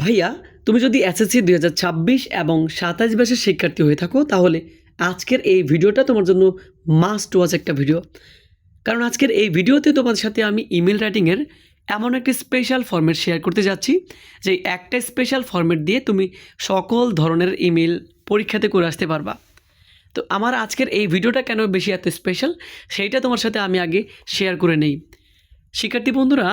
ভাইয়া, তুমি যদি এসএসসি দুই হাজার ছাব্বিশ এবং সাতাশ ব্যাচের শিক্ষার্থী হয়ে থাকো, তাহলে আজকের এই ভিডিওটা তোমার জন্য মাস্ট ওয়াচ একটা ভিডিও কারণ আজকের এই ভিডিওতে তোমাদের সাথে আমি ইমেল রাইটিংয়ের এমন একটি স্পেশাল ফর্মেট শেয়ার করতে যাচ্ছি, যে একটা স্পেশাল ফর্মেট দিয়ে তুমি সকল ধরনের ইমেল পরীক্ষাতে করে আসতে পারবা। তো আমার আজকের এই ভিডিওটা কেন বেশি এত স্পেশাল সেইটা তোমার সাথে আমি আগে শেয়ার করে নেই। শিক্ষার্থী বন্ধুরা,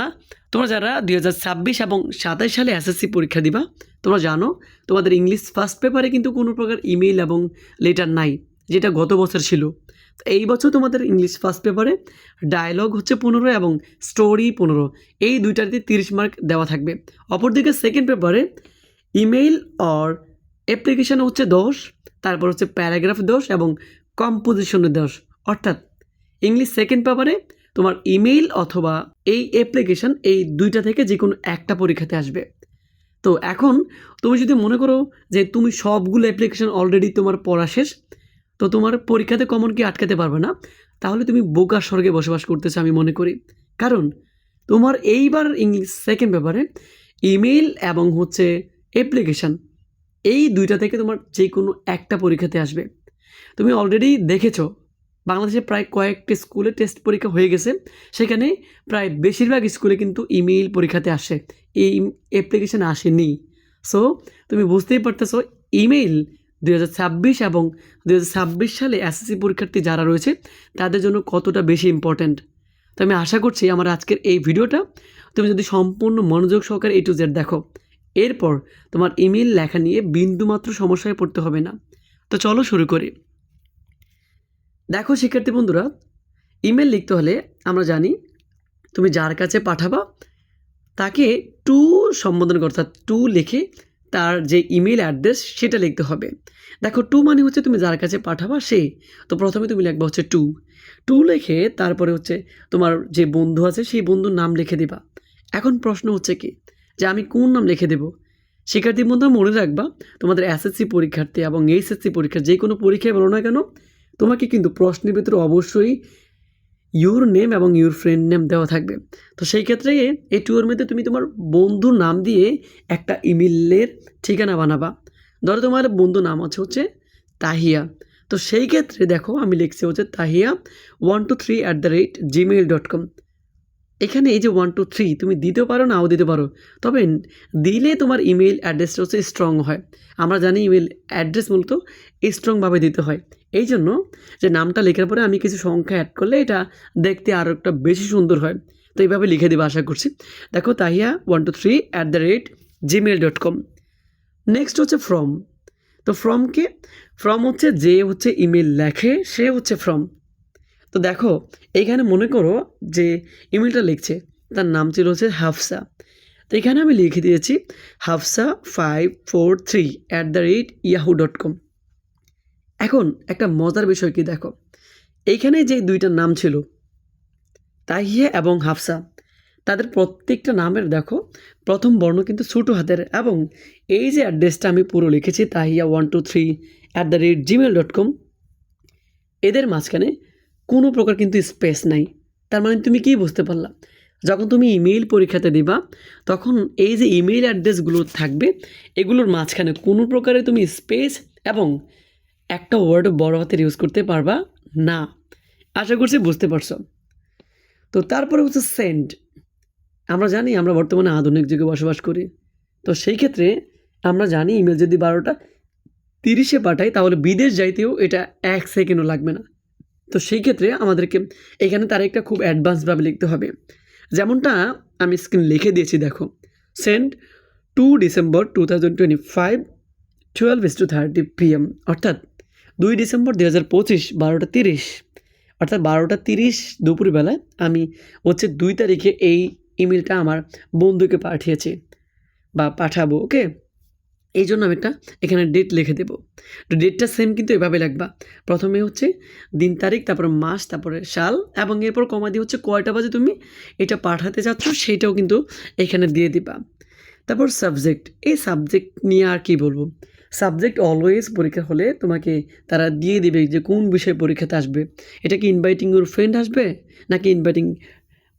তোমরা যারা দুই হাজার ছাব্বিশ এবং সাতাশ সালে এসএসসি পরীক্ষা দিবা, তোমরা জানো, তোমাদের ইংলিশ ফার্স্ট পেপারে কিন্তু কোনো প্রকার ইমেল এবং লেটার নাই, যেটা গত বছর ছিল। তো এই বছর তোমাদের ইংলিশ ফার্স্ট পেপারে ডায়লগ হচ্ছে পনেরো এবং স্টোরি পনেরো, এই দুইটাতে তিরিশ মার্ক দেওয়া থাকবে। অপরদিকে সেকেন্ড পেপারে ইমেইল অর অ্যাপ্লিকেশান হচ্ছে দশ, তারপর হচ্ছে প্যারাগ্রাফ দোষ এবং কম্পোজিশনের দোষ অর্থাৎ ইংলিশ সেকেন্ড পেপারে তোমার ইমেইল অথবা এই অ্যাপ্লিকেশান এই দুইটা থেকে যে কোনো একটা পরীক্ষাতে আসবে। তো এখন তুমি যদি মনে করো যে তুমি সবগুলো অ্যাপ্লিকেশান অলরেডি তোমার পড়া শেষ, তো তোমার পরীক্ষাতে কমন কি আটকাতে পারবে না। তাহলে তুমি বোকার স্বর্গে বসবাস করতেছো আমি মনে করি। কারণ তোমার এইবার ইংলিশ সেকেন্ড ব্যাপারে ইমেইল এবং হচ্ছে অ্যাপ্লিকেশান এই দুইটা থেকে তোমার যে কোনো একটা পরীক্ষাতে আসবে। তুমি অলরেডি দেখেছ বাংলাদেশে প্রায় কয়েকটি স্কুলে টেস্ট পরীক্ষা হয়ে গেছে। সেখানে প্রায় বেশিরভাগ স্কুলে কিন্তু ইমেইল পরীক্ষাতে আসে। এই অ্যাপ্লিকেশান আসেনি। সো তুমি বুঝতেই পারতেছো ইমেইল দুই হাজার ছাব্বিশ এবং দুই হাজার ছাব্বিশ সালে এসএসসি পরীক্ষার্থী যারা রয়েছে, তাদের জন্য কতটা বেশি ইম্পর্ট্যান্ট তো আমি আশা করছি আমার আজকের এই ভিডিওটা তুমি যদি সম্পূর্ণ মনোযোগ সহকারে এ টু জেড দেখো, এরপর তোমার ইমেল লেখা নিয়ে বিন্দুমাত্র সমস্যায় পড়তে হবে না। তো চলো শুরু করি। দেখো শিক্ষার্থী বন্ধুরা ইমেল লিখতে হলে আমরা জানি তুমি যার কাছে পাঠাবা, তাকে টু সম্বোধন অর্থাৎ টু লিখে তার যে ইমেল অ্যাড্রেস সেটা লিখতে হবে। দেখো টু মানে হচ্ছে তুমি যার কাছে পাঠাবা সে। তো প্রথমে তুমি লিখবা হচ্ছে টু টু লিখে তারপরে হচ্ছে তোমার যে বন্ধু আছে সেই বন্ধুর নাম লিখে দিবা। এখন প্রশ্ন হচ্ছে কি? যে আমি কোন নাম লিখে দেবো? শিক্ষার্থী বন্ধুরা মনে রাখবা, তোমাদের এসএসসি পরীক্ষার্থী এবং এইচএসসি পরীক্ষা যে কোনো পরীক্ষায় বলো না কেন তোমাকে কিন্তু প্রশ্নের ভিতরে অবশ্যই ইউর নেম এবং ইউর ফ্রেন্ড নেম দেওয়া থাকবে। তো সেই ক্ষেত্রে এই টুয়ের মধ্যে তুমি তোমার বন্ধুর নাম দিয়ে একটা ইমেলের ঠিকানা বানাবা। ধরো তোমার বন্ধু নাম আছে হচ্ছে তাহিয়া। তো সেই ক্ষেত্রে দেখো আমি লিখছি হচ্ছে Tahiya one two three at the rate Gmail dot com এখানে এই যে ওয়ান টু থ্রি তুমি দিতেও পারো, নাও দিতে পারো। তবে দিলে তোমার ইমেল অ্যাড্রেসটা হচ্ছে স্ট্রং হয়। আমরা জানি ইমেল অ্যাড্রেস মূলত স্ট্রংভাবে দিতে হয়। এই জন্য যে নামটা লেখার পরে আমি কিছু সংখ্যা অ্যাড করলে এটা দেখতে আরও একটা বেশি সুন্দর হয়। তো এইভাবে লিখে দেবো আশা করছি। দেখো Tahiya one two three at the rate Gmail dot com next হচ্ছে ফ্রম তো ফ্রমকে ফ্রম হচ্ছে যে হচ্ছে ইমেল লেখে, সে হচ্ছে ফ্রম তো দেখো, এইখানে মনে করো যে ইমেলটা লিখছে, তার নাম ছিল হচ্ছে হাফসা। তো এখানে আমি লিখে দিয়েছি, Hafsa five four three at the rate Yahoo dot com একটা মজার বিষয় কি দেখো? এইখানে যে দুইটা নাম ছিল, তাহিয়া এবং হাফসা, তাদের প্রত্যেকটা নামের দেখো, প্রথম বর্ণ কিন্তু ছোটো হাতের এবং এই যে অ্যাড্রেসটা আমি পুরো লিখেছি, Tahiya one two three at the rate Gmail dot com এদের মাঝখানে কোনো প্রকার কিন্তু স্পেস নাই। তার মানে তুমি কি বুঝতে পারলা? যখন তুমি ইমেইল পরীক্ষাতে দিবা, তখন এই যে ইমেইল অ্যাড্রেসগুলো থাকবে, এগুলোর মাঝখানে কোনো প্রকারে তুমি স্পেস এবং একটা ওয়ার্ড বড় হাতের ইউজ করতে পারবা? না। আশা করছি বুঝতে পারছ। তো তারপরে হচ্ছে সেন্ট আমরা জানি আমরা বর্তমানে আধুনিক যুগে বসবাস করি। তো সেই ক্ষেত্রে আমরা জানি ইমেল যদি বারোটা তিরিশে পাঠাই, তাহলে বিদেশ যাইতেও এটা এক সেকেন্ডও লাগবে না। তো সেই ক্ষেত্রে আমাদেরকে এখানে তার একটা খুব অ্যাডভান্সভাবে লিখতে হবে। যেমনটা আমি স্ক্রিন লিখে দিয়েছি, দেখো। Sent two December two thousand twenty five twelve is two thirty PM অর্থাৎ দুই ডিসেম্বর দুই হাজার পঁচিশ, বারোটা তিরিশ। অর্থাৎ বারোটা তিরিশ দুপুরবেলায় আমি হচ্ছে দুই তারিখে এই ইমেলটা আমার বন্ধুকে পাঠিয়েছি বা পাঠাবো, ওকে? এই জন্য আমি একটা এখানে ডেট লিখে দেবো। তো ডেটটা সেম কিন্তু এভাবে লিখবা। প্রথমে হচ্ছে দিন তারিখ, তারপরে মাস, তারপরে সাল এবং এরপর কমা দিয়ে হচ্ছে কয়টা বাজে তুমি এটা পাঠাতে চাচ্ছ সেইটাও কিন্তু এখানে দিয়ে দিবা। তারপর সাবজেক্ট এই সাবজেক্ট নিয়ে আর কি বলব? সাবজেক্ট অলওয়েজ পরীক্ষা হলে তোমাকে তারা দিয়ে দিবে যে কোন বিষয়ে পরীক্ষাতে আসবে। এটা কি ইনভাইটিং ইউর ফ্রেন্ড আসবে? নাকি ইনভাইটিং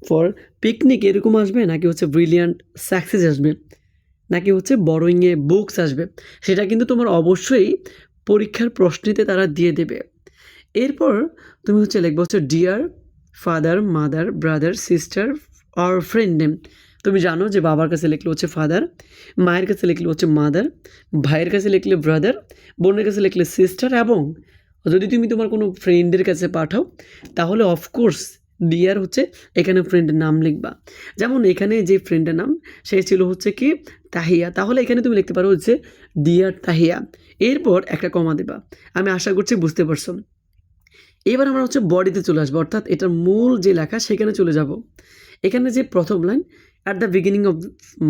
ফর পিকনিক এরকম আসবে? নাকি হচ্ছে ব্রিলিয়ান্ট সাকসেস আসবে? নাকি হচ্ছে বড়োইংয়ে বুকস আসবে? সেটা কিন্তু তোমার অবশ্যই পরীক্ষার প্রশ্নেতে তারা দিয়ে দেবে। এরপর তুমি হচ্ছে লিখবে হচ্ছে dear father mother brother sister আর ফ্রেন্ড নেম তুমি জানো যে বাবার কাছে লিখলে হচ্ছে ফাদার মায়ের কাছে লিখলে হচ্ছে মাদার ভাইয়ের কাছে লিখলে ব্রাদার বোনের কাছে লিখলে সিস্টার এবং যদি তুমি তোমার কোনো ফ্রেন্ডের কাছে পাঠাও, তাহলে অফকোর্স ডিয়ার হচ্ছে এখানে ফ্রেন্ডের নাম লিখবা। যেমন এখানে যে ফ্রেন্ডের নাম, সে ছিল হচ্ছে কি? তাহিয়া। তাহলে এখানে তুমি লিখতে পারো হচ্ছে ডিয়ার তাহিয়া। এরপর একটা কমা দেবা। আমি আশা করছি বুঝতে পারছ। এবার আমরা হচ্ছে বডিতে চলে আসব। অর্থাৎ এটার মূল যে লেখা, সেখানে চলে যাব। এখানে যে প্রথম line at the beginning of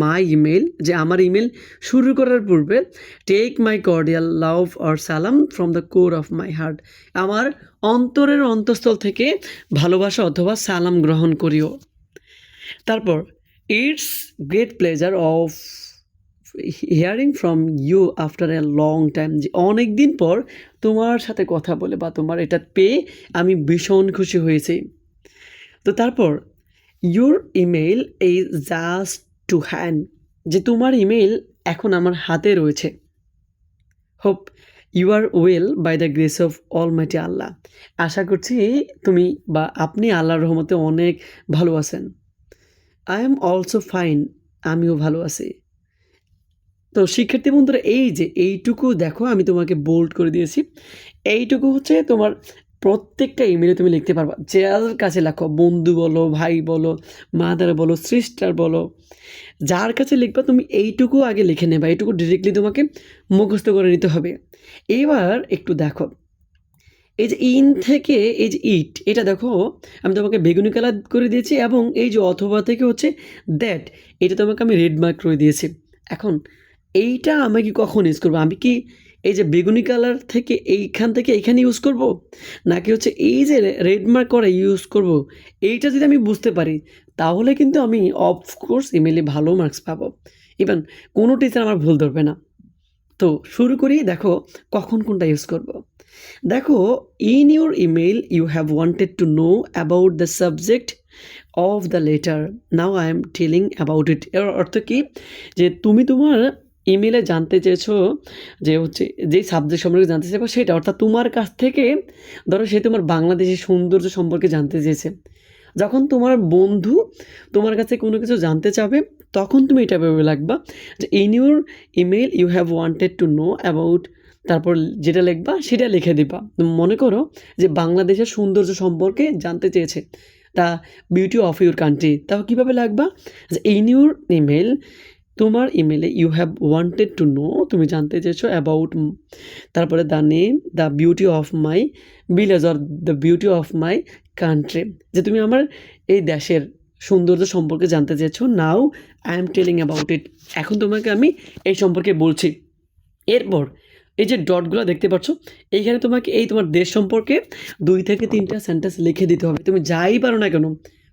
my email যে আমার ইমেল শুরু করার পূর্বে take my cordial love or সালাম from the core of my heart আমার অন্তরের অন্তঃস্থল থেকে ভালোবাসা অথবা সালাম গ্রহণ করিও। তারপর it's great pleasure of hearing from you after a long time যে অনেক দিন পর তোমার সাথে কথা বলে বা তোমার এটা পেয়ে আমি ভীষণ খুশি হয়েছি। তো তারপর your email is just to hand যে তোমার ইমেল এখন আমার হাতে রয়েছে। Hope you are well by the grace of almighty Allah আশা করছি তুমি বা আপনি আল্লাহর রহমতে অনেক ভালো আছেন। আই এম অলসো ফাইন আমিও ভালো আছি। তো শিক্ষার্থী বন্ধুরা, এই যে এইটুকু দেখো, আমি তোমাকে বোল্ড করে দিয়েছি। এইটুকু হচ্ছে তোমার প্রত্যেকটা ইমেলে তুমি লিখতে পারবা। যার কাছে লেখো, বন্ধু বলো, ভাই বলো মাদার বলো সিস্টার বলো, যার কাছে লিখবা তুমি এইটুকু আগে লিখে নেবা, এইটুকু ডিরেক্টলি তোমাকে মুখস্থ করে নিতে হবে। এবার একটু দেখো, এই যে ইন থেকে এই যে ইট এটা দেখো, আমি তোমাকে বেগুনি কালার করে দিয়েছি এবং এই যে অথবা থেকে হচ্ছে দ্যাট এটা তোমাকে আমি রেড মার্ক করে দিয়েছি। এখন, এইটা আমি কি কখন ইউজ করব? আমি কি এই যে বেগুনি কালার থেকে এইখান থেকে এইখানে ইউজ করব? নাকি হচ্ছে এই যে রেড মার্ক করে ইউজ করব? এইটা যদি আমি বুঝতে পারি, তাহলে কিন্তু আমি অফকোর্স ইমেলে ভালো মার্কস পাবো। ইভেন কোনো টিচার আমার ভুল ধরবে না। তো শুরু করি, দেখো কখন কোনটা ইউজ করব। দেখো in your email you have wanted to know about the subject of the letter now I am telling about it এর অর্থ কি? যে তুমি তোমার ইমেলে জানতে চেয়েছো যে হচ্ছে যেই সাবজেক্ট সম্পর্কে জানতে চাইব সেটা অর্থাৎ তোমার কাছ থেকে, ধরো সে তোমার বাংলাদেশের সৌন্দর্য সম্পর্কে জানতে চেয়েছে। যখন তোমার বন্ধু তোমার কাছে কোনো কিছু জানতে চাবে, তখন তুমি এটা ভেবে লাগবা যে in your email you have wanted to know about তারপর যেটা লিখবা সেটা লিখে দিবা। মনে করো যে বাংলাদেশের সৌন্দর্য সম্পর্কে জানতে চেয়েছে, তা বিউটি অফ ইউর কান্ট্রি তাও কীভাবে লাগবা? যে ইন ইউর ইমেল তোমার ইমেলে you have wanted to know তুমি জানতে চেয়েছো অ্যাবাউট তারপরে the name the beauty of my village or the beauty of my country যে তুমি আমার এই দেশের সৌন্দর্য সম্পর্কে জানতে চেয়েছো now I am telling about it এখন তোমাকে আমি এই সম্পর্কে বলছি। এরপর এই যে ডটগুলো দেখতে পাচ্ছ, এইখানে তোমাকে এই তোমার দেশ সম্পর্কে দুই থেকে তিনটা সেন্টেন্স লিখে দিতে হবে। তুমি যাই পারো না কেন,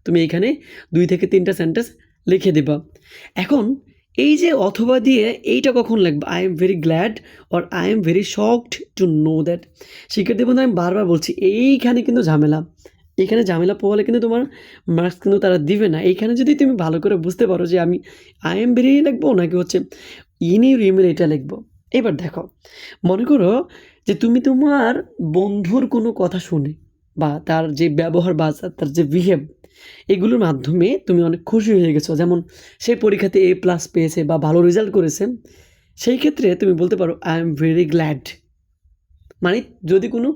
তুমি এখানে দুই থেকে তিনটা সেন্টেন্স লিখে দিবা। এখন এই যে অথবা দিয়ে এইটা কখন লিখবা I am very glad or I am very shocked to know that শিক্ষার্থী বন্ধু, আমি বারবার বলছি, এইখানে কিন্তু ঝামেলা। এখানে ঝামেলা পোহালে কিন্তু তোমার মার্কস কিন্তু তারা দিবে না। এইখানে যদি তুমি ভালো করে বুঝতে পারো যে আমি আই এম ভেরি লিখব নাকি হচ্ছে ইন ইউর ইমেল এটা লিখব? এবার দেখো, মনে করো যে তুমি তোমার বন্ধুর কোনো কথা শুনে বা তার যে ব্যবহার বা তার যে বিহেভ এগুলোর মাধ্যমে তুমি অনেক খুশি হয়ে গেছো। যেমন সেই পরীক্ষাতে এ প্লাস পেয়েছে বা ভালো রেজাল্ট করেছে, সেই ক্ষেত্রে তুমি বলতে পারো আই এম ভেরি গ্ল্যাড মানে যদি কোনো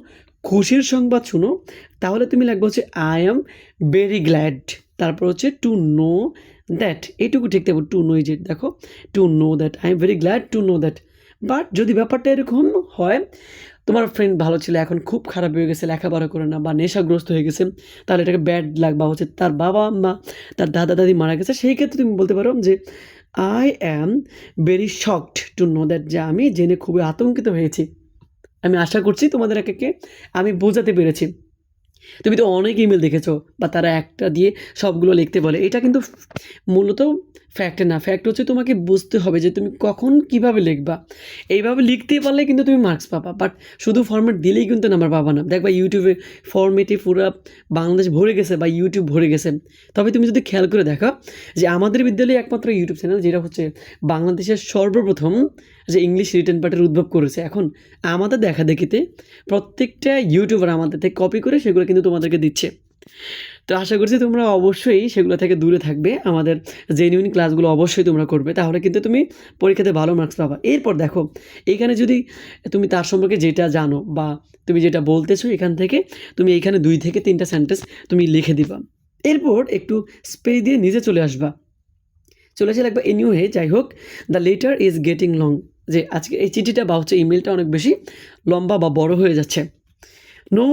খুশির সংবাদ শুনো, তাহলে তুমি লাগবে হচ্ছে আই এম ভেরি গ্ল্যাড তারপর হচ্ছে টু নো দ্যাট এইটুকু ঠিক থাকবে টু নো যে দেখো to know that I am very glad to know that but যদি ব্যাপারটা এরকম হয় তোমার ফ্রেন্ড ভালো ছিল, এখন খুব খারাপ হয়ে গেছে, লেখাপড়া করে না বা নেশাগ্রস্ত হয়ে গেছে, তাহলে এটাকে ব্যাড লাগ বা হচ্ছে তার বাবা মা, তার দাদা দাদি মারা গেছে, সেই ক্ষেত্রে তুমি বলতে পারো যে I am very shocked to know that যে আমি জেনে খুবই আতঙ্কিত হয়েছি। আমি আশা করছি তোমাদের একে আমি বোঝাতে পেরেছি। তুমি তো অনেক ইমেল দেখেছ, বা তারা একটা দিয়ে সবগুলো লিখতে বলে। এটা কিন্তু মূলত ফ্যাক্ট না ফ্যাক্ট হচ্ছে তোমাকে বুঝতে হবে যে তুমি কখন কীভাবে লিখবা। এইভাবে লিখতে পারলে কিন্তু তুমি মার্কস পাবা বাট শুধু ফর্মেট দিলেই কিন্তু নাম্বার পাবা না। দেখবা ইউটিউবে ফর্মেটে পুরো বাংলাদেশ ভরে গেছে বা ইউটিউব ভরে গেছে। তবে তুমি যদি খেয়াল করে দেখো যে আমাদের বিদ্যালয়ে একমাত্র ইউটিউব চ্যানেল যেটা হচ্ছে বাংলাদেশের সর্বপ্রথম যে ইংলিশ রিটার্ন পার্টের উদ্ভব করেছে। এখন আমাদের দেখা দেখিতে প্রত্যেকটা ইউটিউবার আমাদের থেকে কপি করে সেগুলো কিন্তু তোমাদেরকে দিচ্ছে। তো আশা করছি তোমরা অবশ্যই সেগুলো থেকে দূরে থাকবে। আমাদের জেনুইন ক্লাসগুলো অবশ্যই তোমরা করবে। তাহলে কিন্তু তুমি পরীক্ষাতে ভালো মার্কস পাবা। এরপর দেখো, এখানে যদি তুমি তার সম্পর্কে যেটা জানো বা তুমি যেটা বলতেছো এখান থেকে, তুমি এখানে দুই থেকে তিনটা সেন্টেন্স তুমি লিখে দিবা। এরপর একটু স্পেস দিয়ে নিজে চলে আসবা। চলে আসে লাগবে এনিওয়ে যাই হোক the letter is getting long যে আজকে এই চিঠিটা বা হচ্ছে ইমেলটা অনেক বেশি লম্বা বা বড় হয়ে যাচ্ছে। নো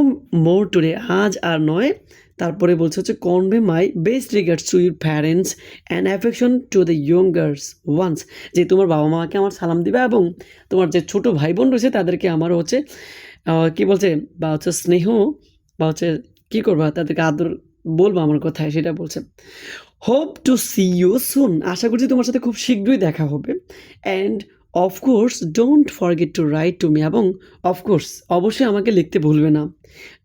মোর টুডে আজ আর নয়। তারপরে বলছে হচ্ছে convey my best regards to your parents and affection to the youngers ones যে তোমার বাবা মাকে আমার সালাম দিবে এবং তোমার যে ছোটো ভাই বোন রয়েছে তাদেরকে আমার হচ্ছে কি বলছে, বা হচ্ছে স্নেহ, বা হচ্ছে কী করবা, তাদেরকে আদর বলব আমার কথায়, সেটা বলছে। Hope to see you soon আশা করছি তোমার সাথে খুব শীঘ্রই দেখা হবে। And of course don't forget to write to me এবং অফকোর্স অবশ্যই আমাকে লিখতে ভুলবে না।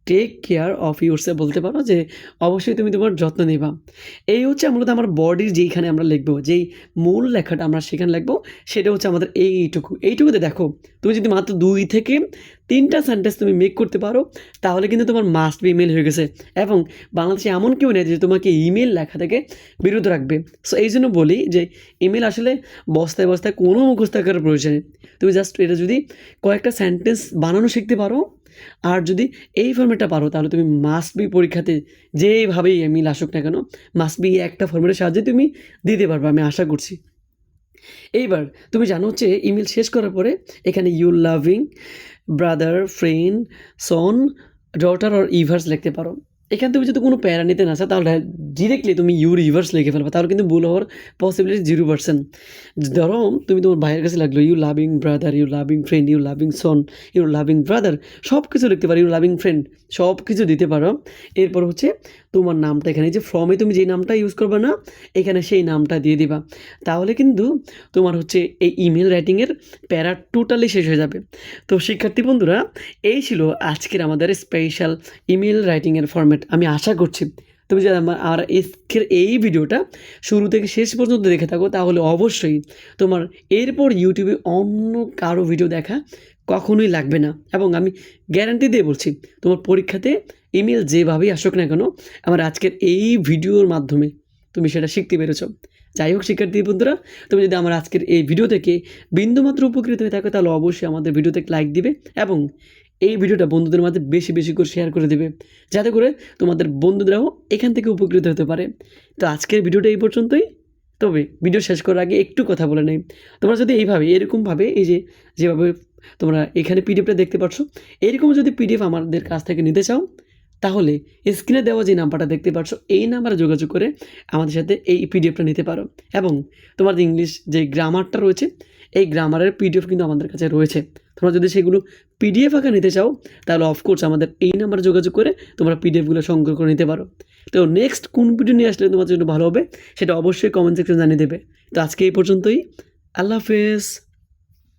টেক কেয়ার অফ ইউরসে বলতে পারো যে অবশ্যই তুমি তোমার যত্ন নেবা। এই হচ্ছে মূলত আমার বডির যেইখানে আমরা লিখব, যেই মূল লেখাটা আমরা সেখানে লিখব, সেটা হচ্ছে আমাদের এইটুকু। এইটুকুতে দেখো, তুমি যদি মাত্র দুই থেকে তিনটা সেন্টেন্স তুমি মেক করতে পারো, তাহলে কিন্তু তোমার মাস্ট বি ইমেল হয়ে গেছে এবং বাংলাদেশে এমন কেউ নেই যে তোমাকে ইমেল লেখা থেকে বিরত রাখবে। সো এই জন্য বলি যে ইমেল আসলে বস্তায় বস্তায় কোনো মুখস্থ করার প্রয়োজন তুমি জাস্ট এটা যদি কয়েকটা সেন্টেন্স বানানো শিখতে পারো আর যদি এই ফর্মেটটা পারো, তাহলে তুমি মাস্ট বি পরীক্ষাতে যেভাবেই মিল আসুক না কেন মাস্ট বি একটা ফর্মেটের সাহায্যে তুমি দিতে পারবে, আমি আশা করছি। এইবার তুমি জানো হচ্ছে ইমেল শেষ করার পরে এখানে you loving brother friend son daughter or yours লিখতে পারো। এখানে থেকে যদি কোনো প্যারা নিতে না চাও তাহলে ডিরেক্টলি তুমি ইউ রিভার্স লিখে ফেলবে। তাহলে কিন্তু ভুল হওয়ার পসিবিলিটি জিরো পার্সেন্ট ধরো, তুমি তোমার ভাইয়ের কাছে লাগল you loving brother you loving friend you loving son you loving brother সব কিছু লিখতে পারো ইউ লাভিং ফ্রেন্ড সব কিছু দিতে পারো। এরপর হচ্ছে তোমার নামটা এখানে যে ফর্মে তুমি যে নামটা ইউজ করবে না, এখানে সেই নামটা দিয়ে দিবা। তাহলে কিন্তু তোমার হচ্ছে এই ইমেল রাইটিংয়ের প্যারা টোটালি শেষ হয়ে যাবে। তো শিক্ষার্থী বন্ধুরা, এই ছিল আজকের আমাদের স্পেশাল ইমেল রাইটিংয়ের ফর্ম্যাট আমি আশা করছি তুমি যদি আমার আর আজকের এই ভিডিওটা শুরু থেকে শেষ পর্যন্ত দেখে থাকো, তাহলে অবশ্যই তোমার এরপর ইউটিউবে অন্য কারও ভিডিও দেখা কখনোই লাগবে না। এবং আমি গ্যারান্টি দিয়ে বলছি, তোমার পরীক্ষাতে ইমেল যেভাবেই আসুক না কেন, আমার আজকের এই ভিডিওর মাধ্যমে তুমি সেটা শিখতে পেরেছ। যাই হোক শিক্ষার্থী বন্ধুরা, তুমি যদি আমার আজকের এই ভিডিও থেকে বিন্দুমাত্র উপকৃত হয়ে থাকো, তাহলে অবশ্যই আমাদের ভিডিওতে লাইক দিবে এবং এই ভিডিওটা বন্ধুদের মাঝে বেশি বেশি করে শেয়ার করে দেবে। যাতে করে তোমাদের বন্ধুদেরাও এখান থেকে উপকৃত হতে পারে। তো আজকের ভিডিওটা এই পর্যন্তই। তবে ভিডিও শেষ করার আগে একটু কথা বলে নেই। তোমরা যদি এইভাবে, এরকমভাবে এই যে যেভাবে তোমরা এখানে পিডিএফটা দেখতে পাচ্ছ এরকম যদি পিডিএফ আমাদের কাছ থেকে নিতে চাও তাহলে স্ক্রিনে দেওয়া যে নাম্বারটা দেখতে পাচ্ছ এই নাম্বারে যোগাযোগ করে আমাদের সাথে এই পিডিএফটা নিতে পারো। এবং তোমার যে ইংলিশ যে গ্রামারটা রয়েছে, এই গ্রামারের পিডিএফ কিন্তু আমাদের কাছে রয়েছে। তোমরা যদি সেগুলো পিডিএফ আকারে নিতে চাও, তাহলে অফকোর্স আমাদের এই নাম্বারে যোগাযোগ করে তোমরা পিডিএফগুলো সংগ্রহ করে নিতে পারো। তো নেক্সট কোন ভিডিও নিয়ে আসলে তোমার জন্য ভালো হবে, সেটা অবশ্যই কমেন্ট সেকশন জানিয়ে দেবে। তো আজকে এই পর্যন্তই। আল্লাহ হাফেজ।